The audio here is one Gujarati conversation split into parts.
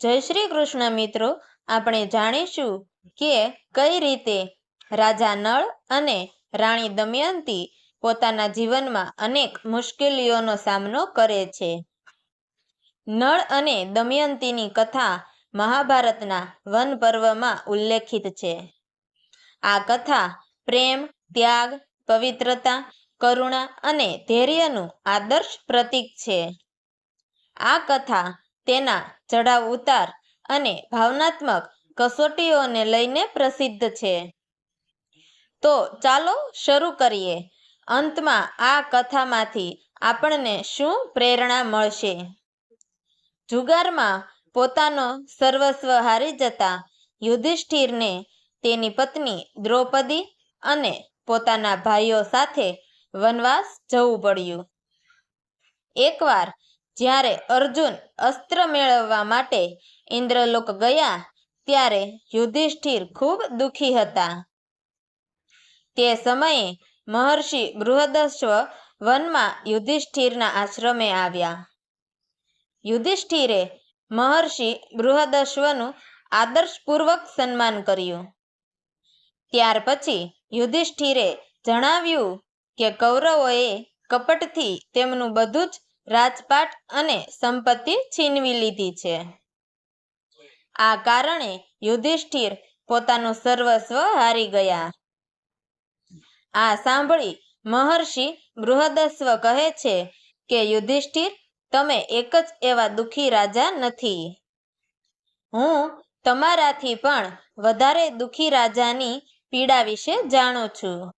જય શ્રી કૃષ્ણ મિત્રો, આપણે જાણીશું કે કઈ રીતે રાજા નળ અને રાણી દમયંતી પોતાના જીવનમાં અનેક મુશ્કેલીઓનો સામનો કરે છે. નળ અને દમયંતીની કથા મહાભારતના વન પર્વમાં ઉલ્લેખિત છે. આ કથા પ્રેમ, ત્યાગ, પવિત્રતા, કરુણા અને ધૈર્યનું આદર્શ પ્રતીક છે. આ કથા તેના ચઢાવ ઉતાર અને ભાવનાત્મક કસોટીઓને લઈને પ્રસિદ્ધ છે. તો ચાલો શરૂ કરીએ. અંતમાં આ કથામાંથી આપણને શું પ્રેરણા મળશે? જુગારમાં પોતાનો સર્વસ્વ હારી જતા યુધિષ્ઠિરને તેની પત્ની દ્રૌપદી અને પોતાના ભાઈઓ સાથે વનવાસ જવું પડ્યું. એકવાર જ્યારે અર્જુન અસ્ત્ર મેળવવા માટે ઇન્દ્રલોક ગયા, ત્યારે યુધિષ્ઠિર ખૂબ દુઃખી હતા. તે સમયે મહર્ષિ બૃહદશ્વ વનમાં યુધિષ્ઠિરના આશ્રમે આવ્યા. યુધિષ્ઠિરે મહર્ષિ બૃહદશ્વનું આદર્શપૂર્વક સન્માન કર્યું. ત્યાર પછી યુધિષ્ઠિરે જણાવ્યું કે કૌરવોએ કપટથી તેમનું બધું જ રાજપાટ અને સંપત્તિ છીનવી લીધી છે. આ કારણે યુધિષ્ઠિર પોતાનું સર્વસ્વ હારી ગયા. આ સાંભળી મહર્ષિ બૃહદસ્વ કહે છે કે, યુધિષ્ઠિર, તમે એક જ એવા દુઃખી રાજા નથી. હું તમારાથી પણ વધારે દુઃખી રાજાની પીડા વિશે જાણું છું.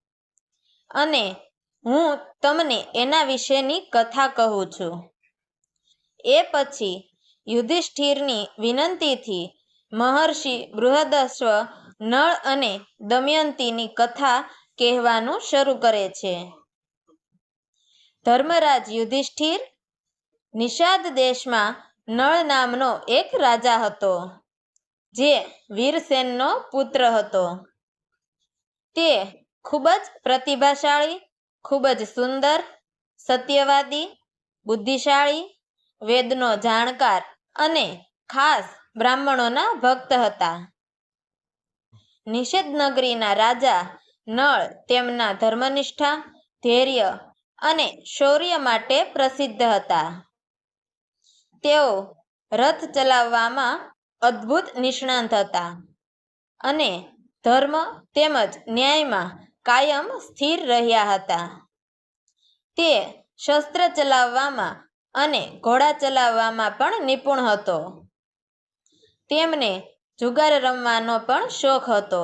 અને હું તમને એના વિશેની કથા કહું છું. એ પછી યુધિષ્ઠિરની વિનંતીથી મહર્ષિ બૃહદશ્વ નળ અને દમયંતીની કથા કહેવાનું શરૂ કરે છે. ધર્મરાજ યુધિષ્ઠિર નિષાદ દેશમાં નળ નામનો એક રાજા હતો, જે વીરસેનનો પુત્ર હતો. તે ખૂબ જ પ્રતિભાશાળી ખૂબ જ સુંદર, સત્યવાદી, બુદ્ધિશાળી, વેદનો જાણકાર અને ખાસ બ્રાહ્મણોના ભક્ત હતા. નિષેધ નગરીના રાજા નળ તેમના ધર્મનિષ્ઠા, ધૈર્ય અને શૌર્ય માટે પ્રસિદ્ધ હતા. તેઓ રથ ચલાવવામાં અદ્ભુત નિષ્ણાંત હતા અને ધર્મ તેમજ ન્યાયમાં કાયમ સ્થિર રહ્યા હતા. તે શસ્ત્ર ચલાવવામાં અને ઘોડા ચલાવવામાં પણ નિપુણ હતો. તેમને જુગાર રમવાનો પણ શોખ હતો.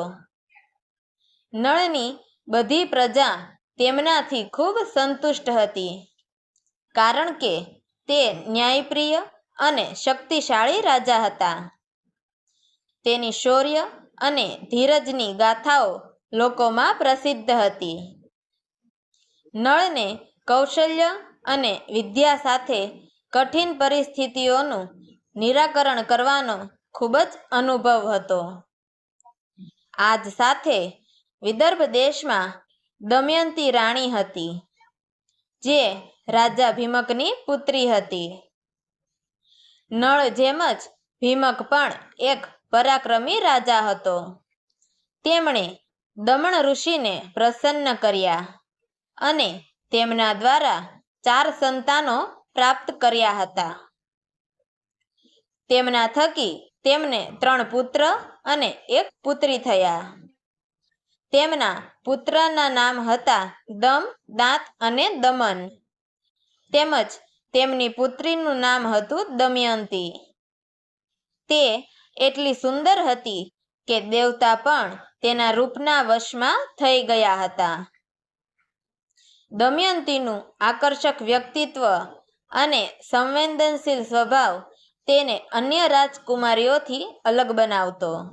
નળની બધી પ્રજા તેમનાથી ખૂબ સંતુષ્ટ હતી, કારણ કે તે ન્યાયપ્રિય અને શક્તિશાળી રાજા હતા. તેની શૌર્ય અને ધીરજની ગાથાઓ લોકોમાં પ્રસિદ્ધ હતી. નળને કૌશલ્ય અને વિદ્યા સાથે કઠિન પરિસ્થિતિઓનું નિરાકરણ કરવાનો ખૂબ જ અનુભવ હતો. આજ સાથે વિદર્ભ દેશમાં દમયંતી રાણી હતી, જે રાજા ભીમકની પુત્રી હતી. નળ જેમ જ ભીમક પણ એક પરાક્રમી રાજા હતો. તેમણે દમણ ઋષિને પ્રસન્ન કર્યા અને તેમના દ્વારા ચાર સંતાનો પ્રાપ્ત કર્યા હતા. તેમના થકી તેમને ત્રણ પુત્ર અને એક પુત્રી થયા. તેમના પુત્રના નામ હતા દમ, દાંત અને દમન. તેમજ તેમની પુત્રીનું નામ હતું દમયંતી. તે એટલી સુંદર હતી કે દેવતા પણ તેના રૂપના વશમાં થઈ ગયા હતા. દમયંતીનું આકર્ષક વ્યક્તિત્વ અને સંવેદનશીલ સ્વભાવ તેને અન્ય રાજકુમારીઓથી અલગ બનાવતો.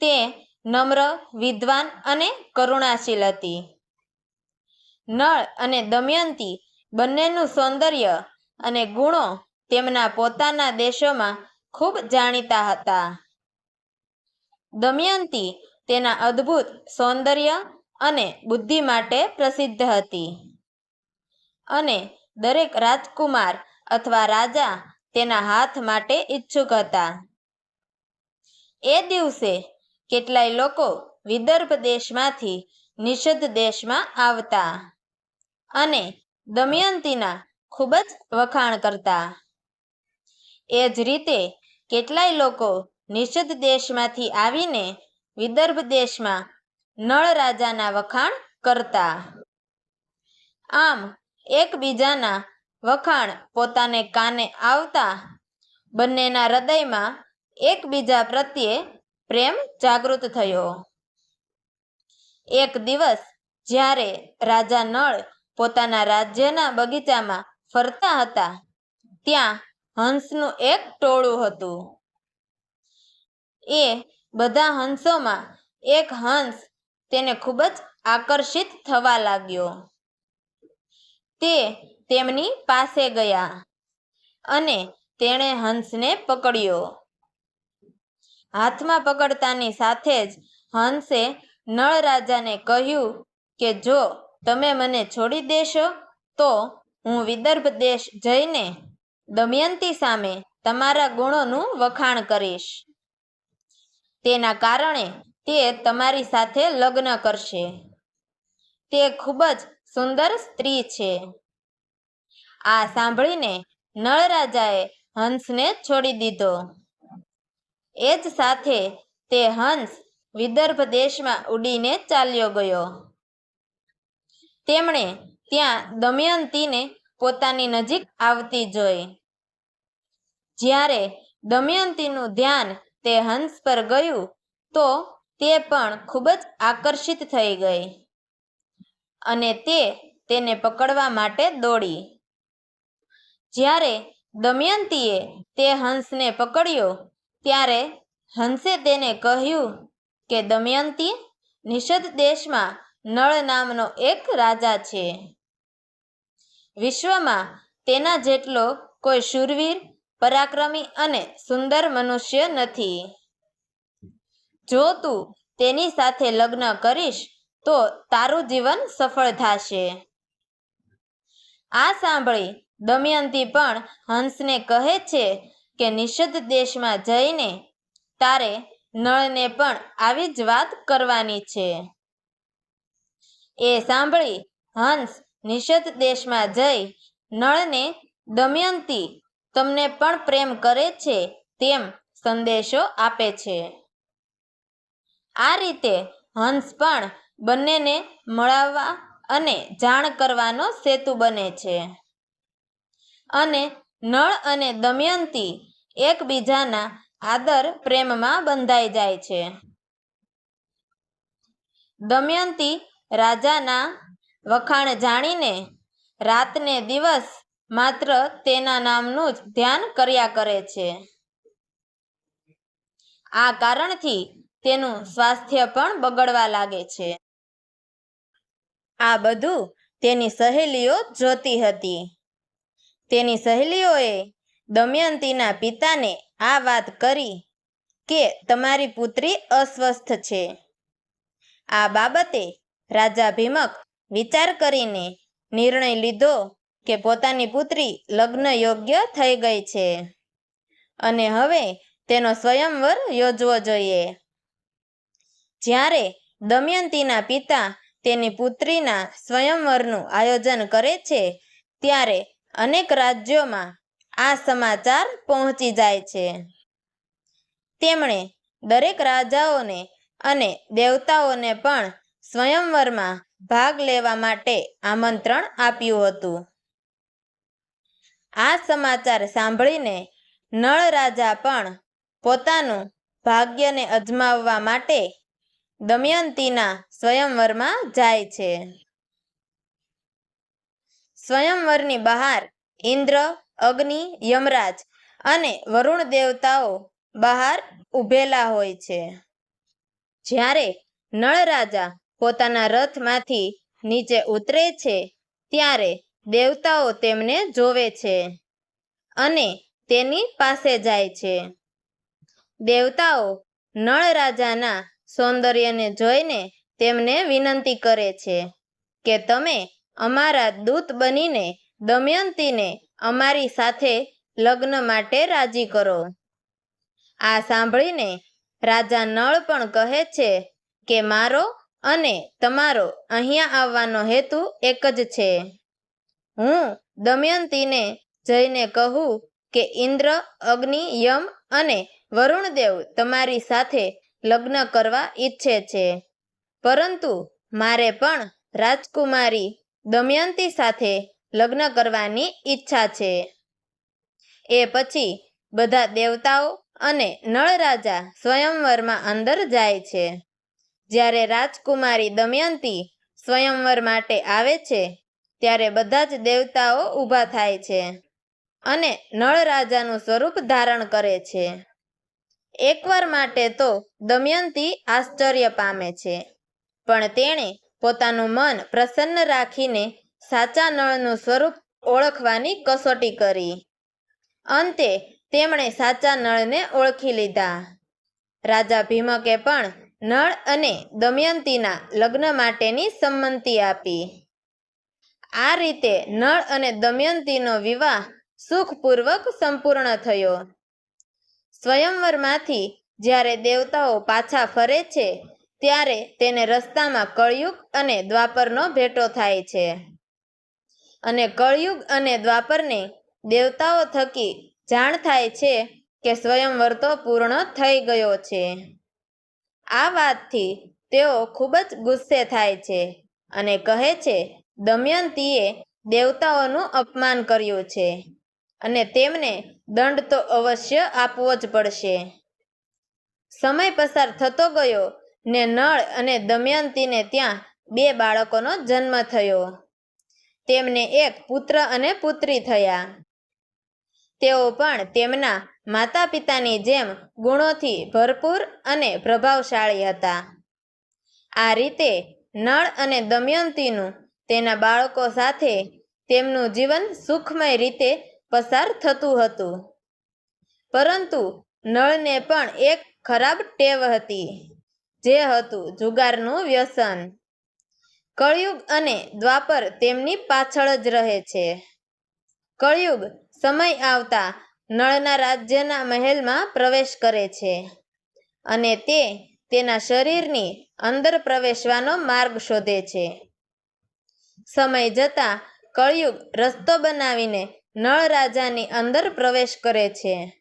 તે નમ્ર, વિદ્વાન અને કરુણાશીલ હતી. નળ અને દમયંતી બંનેનું સૌંદર્ય અને ગુણો તેમના પોતાના દેશોમાં ખૂબ જાણીતા હતા. દમયંતી તેના અદ્ભુત સૌંદર્ય અને બુદ્ધિ માટે પ્રસિદ્ધ હતી. અને દરેક રાજકુમાર અથવા રાજા તેના હાથ માટે ઈચ્છુક હતા. એ દિવસે કેટલાય લોકો વિદર્ભ દેશમાંથી નિષદ દેશમાં આવતા અને દમયંતીના ખૂબ જ વખાણ કરતા. એ જ રીતે કેટલાય લોકો નિષદ દેશમાંથી આવીને વિદર્ભ દેશમાં નળ રાજાના વખાણ કરતા. આમ, એકબીજાના વખાણ પોતાને કાને આવતા? બંનેના હૃદયમાં એકબીજા પ્રત્યે પ્રેમ જાગૃત થયો. એક દિવસ, જ્યારે રાજા નળ પોતાના રાજ્યના બગીચામાં ફરતા હતા, ત્યાં હંસનું એક ટોળું હતું. એ બધા હંસોમાં એક હંસ તેને ખૂબ જ આકર્ષિત થવા લાગ્યો. તે તેમની પાસે ગયા અને તેણે હંસને પકડ્યો. હાથમાં પકડતાની સાથે જ હંસે નળ રાજાને કહ્યું કે, જો તમે મને છોડી દેશો, તો હું વિદર્ભ દેશ જઈને દમયંતી સામે તમારા ગુણોનું વખાણ કરીશ. તેના કારણે તે તમારી સાથે લગ્ન કરશે. તે ખૂબ જ સુંદર સ્ત્રી છે. આ સાંભળીને નળ હંસને છોડી દીધો. એ જ સાથે તે હંસ વિદર્ભ દેશમાં ઉડીને ચાલ્યો ગયો. તેમણે ત્યાં દમયંતીને પોતાની નજીક આવતી જોઈ. જ્યારે દમયંતીનું ધ્યાન તે હંસ પર ગયું તો તે પણ ખૂબ જ આકર્ષિત થઈ ગઈ અને તે તેને પકડવા માટે દોડી. જ્યારે દમયંતીએ તે હંસને પકડ્યો, ત્યારે હંસે તેને કહ્યું કે દમયંતી નિષદ દેશમાં નળ નામનો એક રાજા છે. વિશ્વમાં તેના જેટલો કોઈ શૂરવીર પરાક્રમી અને સુંદર મનુષ્ય નથી. જો તું તેની સાથે લગ્ન કરીશ, તો તારું જીવન સફળ થશે. આ સાંભળી દમયંતી પણ હંસને કહે છે કે નિષદ દેશમાં જઈને તારે નળને પણ આવી જ વાત કરવાની છે. એ સાંભળી હંસ નિષદ દેશમાં જઈ નળને દમયંતી તમને પણ પ્રેમ કરે છે તેમ સંદેશો આપે છે. આ રીતે હંસ પણ બંનેને મળાવવા અને જાણ કરવાનો સેતુ બને છે. અને નળ અને દમયંતી એકબીજાના આદર પ્રેમમાં બંધાઈ જાય છે. દમયંતી રાજાના વખાણ જાણીને રાતને દિવસ માત્ર તેના નામનું જ ધ્યાન કર્યા કરે છે. આ કારણથી તેનું સ્વાસ્થ્ય પણ બગડવા લાગે છે. આ બધું તેની સહેલીઓ જોતી હતી. તેની સહેલીઓએ દમયંતીના પિતાને આ વાત કરી કે તમારી પુત્રી અસ્વસ્થ છે. આ બાબતે રાજા ભીમક વિચાર કરીને નિર્ણય લીધો કે પોતાની પુત્રી લગ્ન યોગ્ય થઈ ગઈ છે. અને હવે તેનો સ્વયંવર યોજવો જોઈએ. જ્યારે દમયંતીના પિતા તેની પુત્રીના સ્વયંવરનું આયોજન કરે છે, ત્યારે અનેક રાજ્યોમાં આ સમાચાર પહોંચી જાય છે. તેમણે દરેક રાજાઓને અને દેવતાઓને પણ સ્વયંવરમાં ભાગ લેવા માટે આમંત્રણ આપ્યું હતું. આ સમાચાર સાંભળીને નળ રાજા પણ પોતાનું ભાગ્યને અજમાવવા માટે દમયંતીના સ્વયંવરમાં જાય છે. સ્વયંવરની બહાર ઇન્દ્ર, અગ્નિ, યમરાજ અને વરુણ દેવતાઓ બહાર ઊભેલા હોય છે. જ્યારે નળ રાજા પોતાના રથમાંથી નીચે ઉતરે છે, ત્યારે દેવતાઓ તેમને જોવે છે અને તેની પાસે જાય છે. દેવતાઓ નળ રાજાના સૌંદર્યને જોઈને તેમને વિનંતી કરે છે કે તમે અમારા દૂત બનીને દમયંતીને અમારી સાથે લગ્ન માટે રાજી કરો. આ સાંભળીને રાજા નળ પણ કહે છે કે મારો અને તમારો અહીંયા આવવાનો હેતુ એક જ છે. હું દમયંતીને જઈને કહું કે, ઇન્દ્ર, અગ્નિ, યમ અને વરુણદેવ તમારી સાથે લગ્ન કરવા ઈચ્છે છે. પરંતુ મારે પણ રાજકુમારી દમયંતી સાથે લગ્ન કરવાની ઈચ્છા છે. એ પછી બધા દેવતાઓ અને નળ રાજા સ્વયંવરમાં અંદર જાય છે. જ્યારે રાજકુમારી દમયંતી સ્વયંવર માટે આવે છે ત્યારે બધા જ દેવતાઓ ઊભા થાય છે અને નળ રાજાનું સ્વરૂપ ધારણ કરે છે. એકવાર માટે તો દમયંતી આશ્ચર્ય પામે છે, પણ તેણે પોતાનું મન પ્રસન્ન રાખીને સાચા નળનું સ્વરૂપ ઓળખવાની કસોટી કરી. અંતે તેમણે સાચા નળને ઓળખી લીધા. રાજા ભીમકે પણ નળ અને દમયંતીના લગ્ન માટેની સંમતિ આપી. આ રીતે નળ અને દમયંતીનો વિવાહ સુખપૂર્વક સંપૂર્ણ થયો. સ્વયંવરમાંથી જ્યારે દેવતાઓ પાછા ફરે છે, ત્યારે તેને રસ્તામાં કળયુગ અને દ્વાપરનો ભેટો થાય છે. અને કળયુગ અને દ્વાપરને દેવતાઓ થકી જાણ થાય છે કે સ્વયંવર તો પૂર્ણ થઈ ગયો છે. આ વાતથી તેઓ ખૂબ જ ગુસ્સે થાય છે અને કહે છે દમયંતીએ દેવતાઓનું અપમાન કર્યું છે અને તેમને દંડ તો અવશ્ય આપવો જ પડશે. સમય પસાર થતો ગયો ને નળ અને દમયંતીને ત્યાં બે બાળકોનો જન્મ થયો. તેમને એક પુત્ર અને પુત્રી થયા. તેઓ પણ તેમના માતા પિતાની જેમ ગુણોથી ભરપૂર અને પ્રભાવશાળી હતા. આ રીતે નળ અને દમયંતીનું તેના બાળકો સાથે તેમનું જીવન સુખમય રીતે પસાર થતું હતું. પરંતુ નળને પણ એક ખરાબ ટેવ હતી, જે હતું જુગારનું વ્યસન. કળયુગ અને દ્વાપર તેમની પાછળ જ રહે છે. કળયુગ સમય આવતા નળના રાજ્યના મહેલમાં પ્રવેશ કરે છે અને તે તેના શરીરની અંદર પ્રવેશવાનો માર્ગ શોધે છે. સમય જતા કળિયુગ રસ્તો બનાવીને નળ રાજાની અંદર પ્રવેશ કરે છે.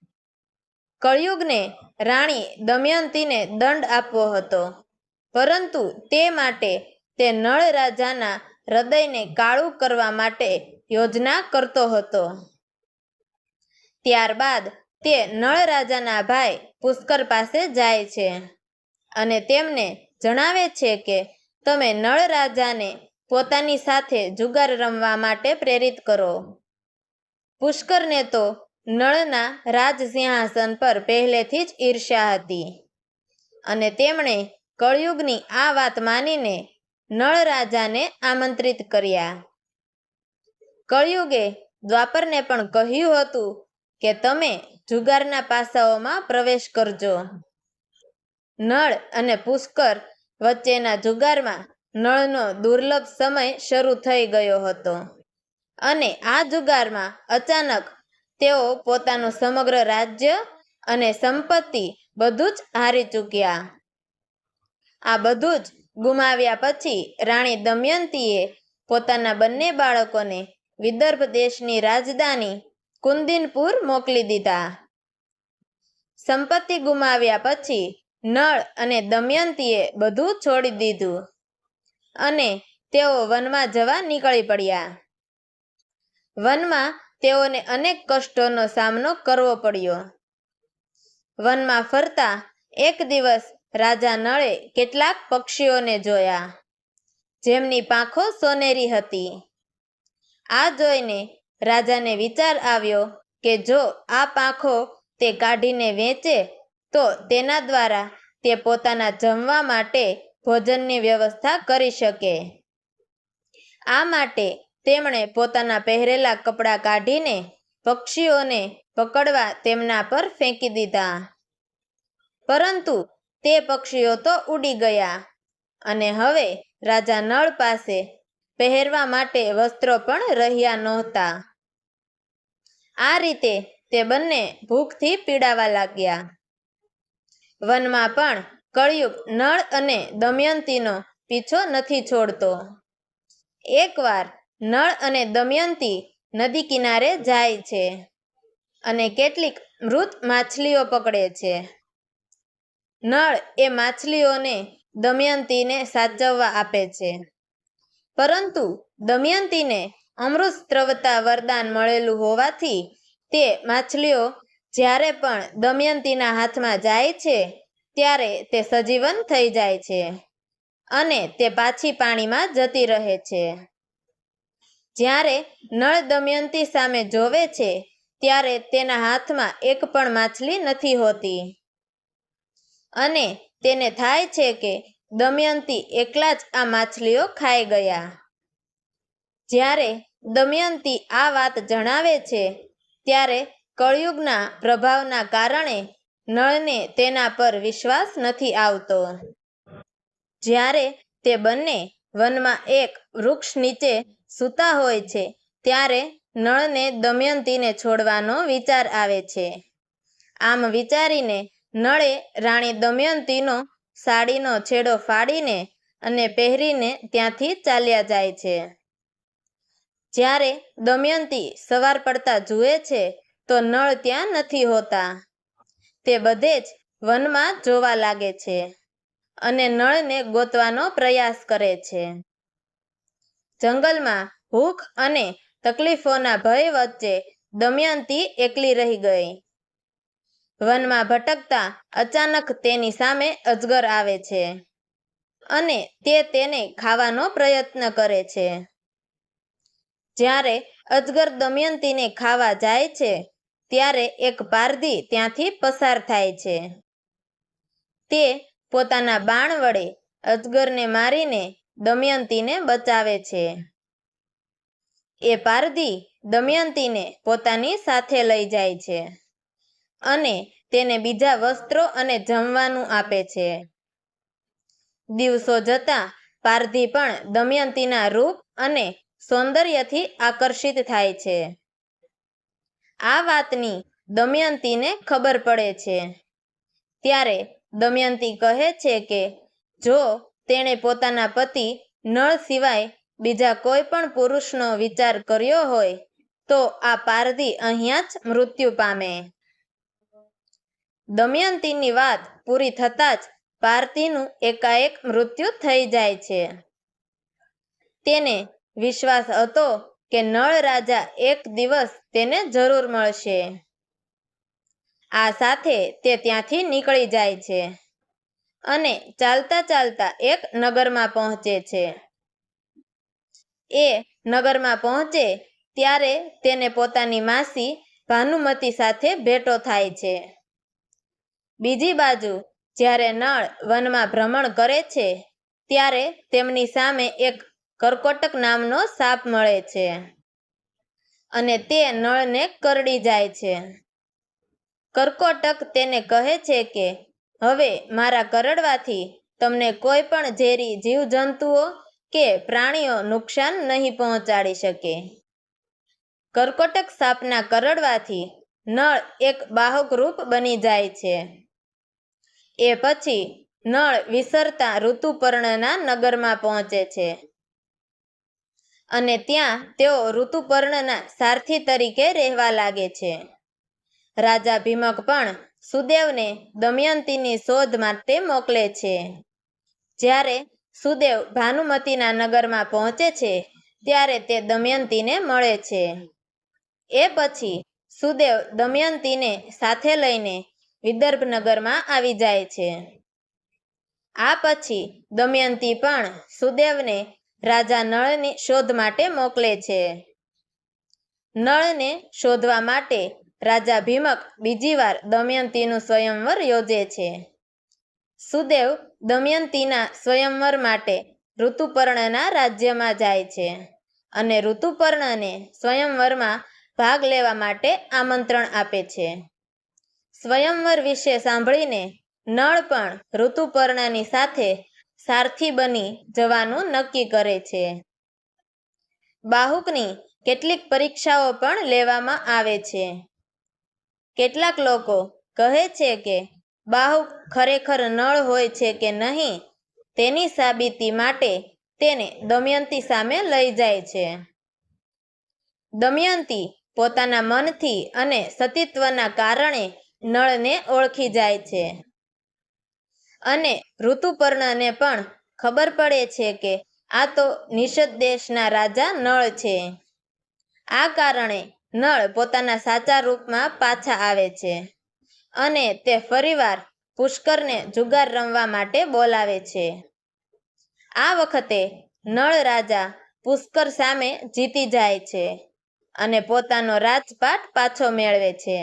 કળિયુગને રાણી દમયંતીને દંડ આપવો હતો. પરંતુ તે માટે તે નળ રાજાના હૃદયને કાળું કરવા માટે યોજના કરતો હતો. ત્યારબાદ તે નળ રાજાના ભાઈ પુષ્કર પાસે જાય છે અને તેમને જણાવે છે કે, તમે નળ રાજાને પોતાની સાથે જુગાર રમવા માટે પ્રેરિત કરો. પુષ્કરને તો નળના રાજ સિંહાસન પર પહેલેથી જ ઈર્ષ્યા હતી અને તેમણે કળયુગની આ વાત માનીને નળ રાજાને આમંત્રિત કર્યા. કળયુગે દ્વાપરને પણ કહ્યું હતું કે તમે જુગારના પાસાઓમાં પ્રવેશ કરજો. નળ અને પુષ્કર વચ્ચેના જુગારમાં નળનો દુર્લભ સમય શરૂ થઈ ગયો હતો. અને આ જુગારમાં અચાનક તેઓ પોતાનું સમગ્ર રાજ્ય અને સંપત્તિ બધું જ હારી ચૂક્યા. આ બધું જ ગુમાવ્યા પછી રાણી દમયંતીએ પોતાના બંને બાળકોને વિદર્ભ દેશની રાજધાની કુંદિનપુર મોકલી દીધા. સંપત્તિ ગુમાવ્યા પછી નળ અને દમયંતીએ બધું છોડી દીધું. અને તેઓ વનમાં જવા નીકળી પડ્યા. વનમાં તેઓને અનેક કષ્ટોનો સામનો કરવો પડ્યો. વનમાં ફરતા એક દિવસ રાજા નળે કેટલાક પક્ષીઓને જોયા. જેમની પાંખો સોનેરી હતી. આ જોઈને રાજાને વિચાર આવ્યો કે જો આ પાંખો તે કાઢીને વેચે, તો તેના દ્વારા તે પોતાના જમવા માટે ભોજનની વ્યવસ્થા કરી શકે. આ માટે તેમણે પોતાના પહેરેલા કપડાં કાઢીને પક્ષીઓને પકડવા તેમના પર ફેંકી દીધા. પરંતુ તે પક્ષીઓ તો ઉડી ગયા અને હવે રાજા નળ પાસે પહેરવા માટે વસ્ત્રો પણ રહ્યા નહોતા. આ રીતે તે બંને ભૂખથી પીડાવા લાગ્યા. વનમાં પણ કળિયુગ નળ અને દમયંતીનો પીછો નથી છોડતો. એકવાર નળ અને દમયંતી નદી કિનારે જાય છે અને કેટલીક મૃત માછલીઓ પકડે છે. નળ એ માછલીઓને દમયંતીને સાચવવા આપે છે. પરંતુ દમયંતીને અમૃત સ્ત્રવતા વરદાન મળેલું હોવાથી તે માછલીઓ જ્યારે પણ દમયંતીના હાથમાં જાય છે ત્યારે તે સજીવન થઈ જાય છે અને તે પાછી પાણીમાં જતી રહે છે. જ્યારે નળ દમયંતી સામે જોવે છે, ત્યારે તેના હાથમાં એક પણ માછલી નથી હોતી. અને તેને થાય છે કે દમયંતી એકલા જ આ માછલીઓ ખાઈ ગયા. જ્યારે દમયંતી આ વાત જણાવે છે, ત્યારે કળિયુગના પ્રભાવના કારણે નળને તેના પર વિશ્વાસ નથી આવતો. જ્યારે તે બંને વનમાં એક વૃક્ષ નીચે સૂતા હોય છે, ત્યારે નળને દમયંતીને છોડવાનો વિચાર આવે છે. આમ વિચારીને નળે રાણી દમયંતીનો સાડીનો છેડો ફાડીને અને પહેરીને ત્યાંથી ચાલ્યા જાય છે. જ્યારે દમયંતી સવાર પડતા જુએ છે, તો નળ ત્યાં નથી હોતા. તે બધે જ વનમાં જોવા લાગે છે અને નળને ગોતવાનો પ્રયાસ કરે છે. જંગલમાં ભૂખ અને તકલીફોના ભય વચ્ચે દમયંતી એકલી રહી ગઈ. વનમાં ભટકતા અચાનક તેની સામે અજગર આવે છે અને તે તેને ખાવાનો પ્રયત્ન કરે છે. જ્યારે અજગર દમયંતીને ખાવા જાય છે ત્યારે એક પારધી ત્યાંથી પસાર થાય છે. તે પોતાના બાણ વડે અજગરને મારીને દમયંતીને બચાવે છે. એ પારધી દમયંતીને પોતાની સાથે લઈ જાય છે અને તેને બીજા વસ્ત્રો અને જમવાનું આપે છે. દિવસો જતા પારધી પણ દમયંતીના રૂપ અને સૌંદર્યથી આકર્ષિત થાય છે. આ વાતની દમયંતીને ખબર પડે છે. ત્યારે દમયંતી કહે છે કે, જો તેણે પોતાના પતિ નળ સિવાય બીજા કોઈ પણ પુરુષનો વિચાર કર્યો હોય, તો આ પારધી અહીંયા જ મૃત્યુ પામે. દમયંતીની વાત પૂરી થતાં જ પારધીનું એકાએક મૃત્યુ થઈ જાય છે. તેને વિશ્વાસ હતો કે નળ રાજા એક દિવસ તેને જરૂર મળશે. આ સાથે તે ત્યાંથી નીકળી જાય છે અને ચાલતા ચાલતા એક નગરમાં પહોંચે છે. એ નગરમાં પહોંચે ત્યારે તેને પોતાની માસી ભાનુમતી સાથે ભેટો થાય છે. બીજી બાજુ જ્યારે નળ વનમાં ભ્રમણ કરે છે, ત્યારે તેમની સામે એક કરકોટક નામનો સાપ મળે છે અને તે નળને કરડી જાય છે. કરકોટક તેને કહે છે કે, હવે મારા કરડવાથી તમને કોઈ પણ ઝેરી જીવજંતુઓ કે પ્રાણીઓ નુકસાન નહીં પહોંચાડી શકે. કરકોટક સાપના કરડવાથી નળ એક બાહક રૂપ બની જાય છે. એ પછી નળ વિસરતા ઋતુપર્ણના નગરમાં પહોંચે છે. અને ત્યાં તેઓ ઋતુપર્ણના સારથી તરીકે રહેવા લાગે છે. રાજા ભીમક પણ સુદેવને દમયંતીની શોધ માટે મોકલે છે. જ્યારે સુદેવ ભાનુમતીના નગરમાં પહોંચે છે, ત્યારે તે દમયંતીને મળે છે. એ પછી સુદેવ દમયંતીને સાથે લઈને વિદર્ભ નગરમાં આવી જાય છે. આ પછી દમયંતી પણ સુદેવને રાજા નળની શોધ માટે મોકલે છે. નળને શોધવા માટે રાજા ભીમક બીજી વાર દમયંતીનું સ્વયંવર યોજે છે. સુદેવ દમયંતીના સ્વયંવર માટે ઋતુપર્ણના રાજ્યમાં જાય છે અને ઋતુપર્ણને સ્વયંવરમાં ભાગ લેવા માટે આમંત્રણ આપે છે. સ્વયંવર વિશે સાંભળીને નળ પણ ઋતુપર્ણની સાથે સારથી બની જવાનું નક્કી કરે છે. બાહુકની કેટલીક પરીક્ષાઓ પણ લેવામાં આવે છે. કેટલાક લોકો કહે છે કે બાહુક ખરેખર નળ હોય છે કે નહીં તેની સાબિતી માટે તેને દમયંતી સામે લઈ જાય છે. દમયંતી પોતાના મનથી અને સતીત્વના કારણે નળને ઓળખી જાય છે. અને ઋતુપર્ણને પણ ખબર પડે છે કે આ તો નિષદ દેશના રાજા નળ છે. આ કારણે નળ પોતાના સાચા રૂપમાં પાછા આવે છે અને તે ફરીવાર પુષ્કરને જુગાર રમવા માટે બોલાવે છે. આ વખતે નળ રાજા પુષ્કર સામે જીતી જાય છે અને પોતાનો રાજપાટ પાછો મેળવે છે.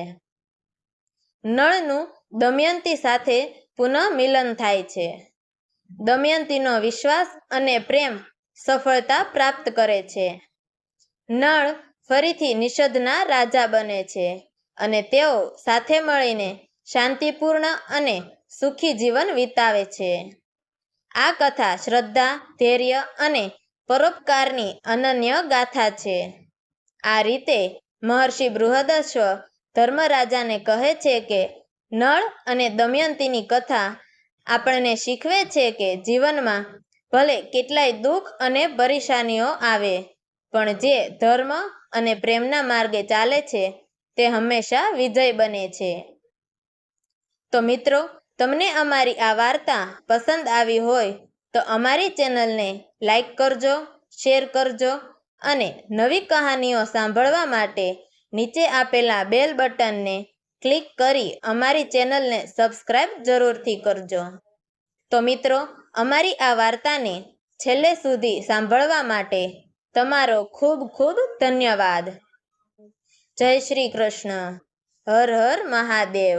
નળનું દમયંતી સાથે પુનઃ મિલન થાય છે. દમયંતીનો વિશ્વાસ અને પ્રેમ સફળતા પ્રાપ્ત કરે છે. નળ ફરીથી નિષદના રાજા બને છે અને તેઓ સાથે મળીને શાંતિપૂર્ણ અને સુખી જીવન વિતાવે છે. આ કથા શ્રદ્ધા, ધૈર્ય અને પરોપકારની અનન્ય ગાથા છે. આ રીતે મહર્ષિ બૃહદશ્વ ધર્મરાજાને કહે છે કે નળ અને દમયંતીની કથા આપણને શીખવે છે કે જીવનમાં ભલે કેટલાય દુઃખ અને પરેશાનીઓ આવે, પણ જે ધર્મ અને પ્રેમના માર્ગે ચાલે છે, તે હંમેશા વિજય બને છે. તો મિત્રો, તમને અમારી આ વાર્તા પસંદ આવી હોય, તો અમારી ચેનલને લાઈક કરજો, શેર કરજો અને નવી કહાનીઓ સાંભળવા માટે નીચે આપેલા બેલ બટનને ક્લિક કરી અમારી ચેનલને સબસ્ક્રાઇબ જરૂરથી કરજો. તો મિત્રો, અમારી આ વાર્તાને છેલ્લે સુધી સાંભળવા માટે તમારો ખૂબ ખૂબ ધન્યવાદ. જય શ્રી કૃષ્ણ. હર હર મહાદેવ.